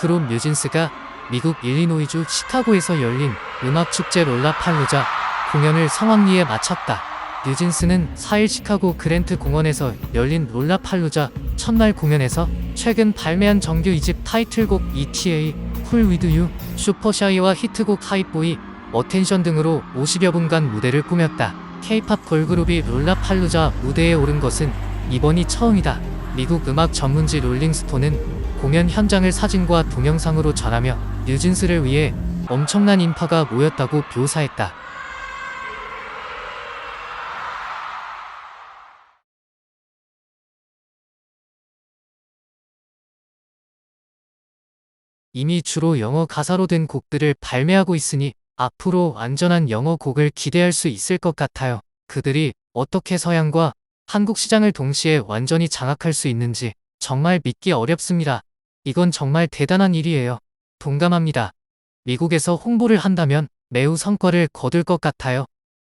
그룹 뮤진스가 미국 일리노이주 시카고에서 열린 음악축제 롤라팔루자 공연을 성황리에 마쳤다. 뉴진스는 4일 시카고 그랜트 공원에서 열린 롤라팔루자 첫날 공연에서 최근 발매한 정규 2집 타이틀곡 ETA, 쿨 위드 유, 슈퍼샤이와 히트곡 하이보이, 어텐션 등으로 50여 분간 무대를 꾸몄다. K-팝 걸그룹이 롤라팔루자 무대에 오른 것은 이번이 처음이다. 미국 음악 전문지 롤링스톤은 공연 현장을 사진과 동영상으로 전하며 뉴진스를 위해 엄청난 인파가 모였다고 묘사했다. 이미 주로 영어 가사로 된 곡들을 발매하고 있으니 앞으로 안전한 영어 곡을 기대할 수 있을 것 같아요. 그들이 어떻게 서양과 한국 시장을 동시에 완전히 장악할 수 있는지 정말 믿기 어렵습니다. 이건 정말 대단한 일이에요. 동감합니다. 미국에서 홍보를 한다면 매우 성과를 거둘 것 같아요.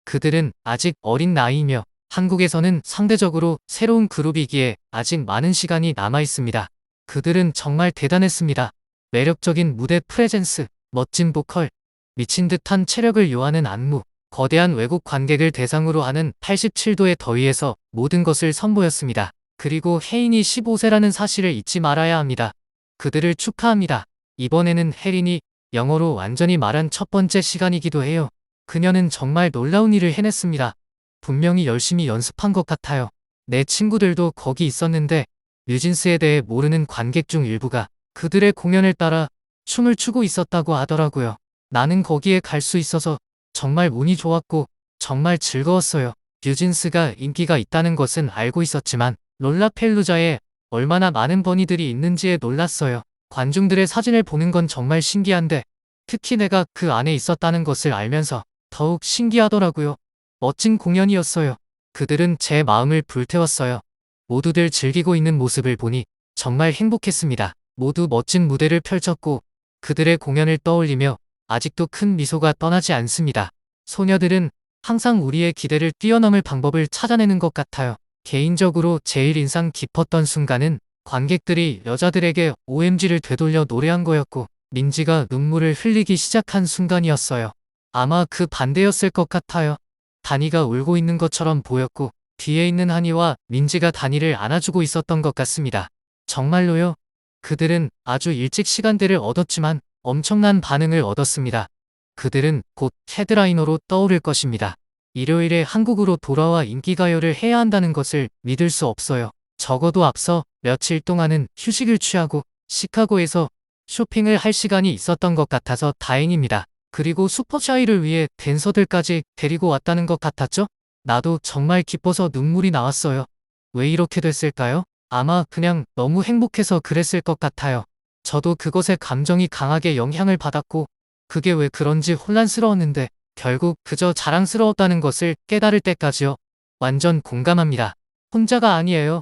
그들은 아직 어린 나이이며 한국에서는 상대적으로 새로운 그룹이기에 아직 많은 시간이 남아 있습니다. 그들은 정말 대단했습니다. 매력적인 무대 프레젠스, 멋진 보컬, 미친 듯한 체력을 요하는 안무, 거대한 외국 관객을 대상으로 하는 87도의 더위에서 모든 것을 선보였습니다. 그리고 혜인이 15세라는 사실을 잊지 말아야 합니다. 그들을 축하합니다. 이번에는 혜린이 영어로 완전히 말한 첫 번째 시간이기도 해요. 그녀는 정말 놀라운 일을 해냈습니다. 분명히 열심히 연습한 것 같아요. 내 친구들도 거기 있었는데 뉴진스에 대해 모르는 관객 중 일부가 그들의 공연을 따라 춤을 추고 있었다고 하더라고요. 나는 거기에 갈 수 있어서 정말 운이 좋았고 정말 즐거웠어요. 뉴진스가 인기가 있다는 것은 알고 있었지만 롤라펠루자에 얼마나 많은 버니들이 있는지에 놀랐어요. 관중들의 사진을 보는 건 정말 신기한데 특히 내가 그 안에 있었다는 것을 알면서 더욱 신기하더라고요. 멋진 공연이었어요. 그들은 제 마음을 불태웠어요. 모두들 즐기고 있는 모습을 보니 정말 행복했습니다. 모두 멋진 무대를 펼쳤고 그들의 공연을 떠올리며 아직도 큰 미소가 떠나지 않습니다. 소녀들은 항상 우리의 기대를 뛰어넘을 방법을 찾아내는 것 같아요. 개인적으로 제일 인상 깊었던 순간은 관객들이 여자들에게 OMG를 되돌려 노래한 거였고 민지가 눈물을 흘리기 시작한 순간이었어요. 아마 그 반대였을 것 같아요. 다니가 울고 있는 것처럼 보였고 뒤에 있는 한이와 민지가 다니를 안아주고 있었던 것 같습니다. 정말로요. 그들은 아주 일찍 시간대를 얻었지만 엄청난 반응을 얻었습니다. 그들은 곧 헤드라이너로 떠오를 것입니다. 일요일에 한국으로 돌아와 인기가요를 해야 한다는 것을 믿을 수 없어요. 적어도 앞서 며칠 동안은 휴식을 취하고 시카고에서 쇼핑을 할 시간이 있었던 것 같아서 다행입니다. 그리고 슈퍼샤이를 위해 댄서들까지 데리고 왔다는 것 같았죠? 나도 정말 기뻐서 눈물이 나왔어요. 왜 이렇게 됐을까요? 아마 그냥 너무 행복해서 그랬을 것 같아요. 저도 그것에 감정이 강하게 영향을 받았고 그게 왜 그런지 혼란스러웠는데 결국 그저 자랑스러웠다는 것을 깨달을 때까지요. 완전 공감합니다. 혼자가 아니에요.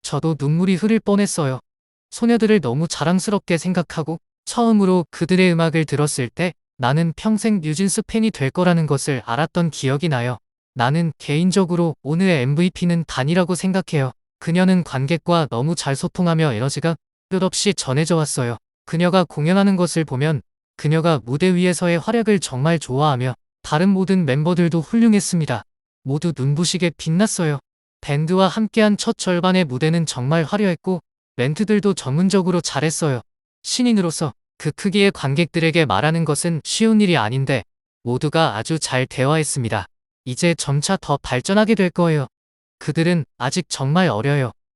저도 눈물이 흐를 뻔했어요. 소녀들을 너무 자랑스럽게 생각하고 처음으로 그들의 음악을 들었을 때 나는 평생 뉴진스 팬이 될 거라는 것을 알았던 기억이 나요. 나는 개인적으로 오늘의 MVP는 단이라고 생각해요. 그녀는 관객과 너무 잘 소통하며 에너지가 끝없이 전해져 왔어요. 그녀가 공연하는 것을 보면 그녀가 무대 위에서의 활약을 정말 좋아하며 다른 모든 멤버들도 훌륭했습니다. 모두 눈부시게 빛났어요. 밴드와 함께한 첫 절반의 무대는 정말 화려했고 멘트들도 전문적으로 잘했어요. 신인으로서 그 크기의 관객들에게 말하는 것은 쉬운 일이 아닌데 모두가 아주 잘 대화했습니다. 이제 점차 더 발전하게 될 거예요. 그들은 아직 정말 어려요.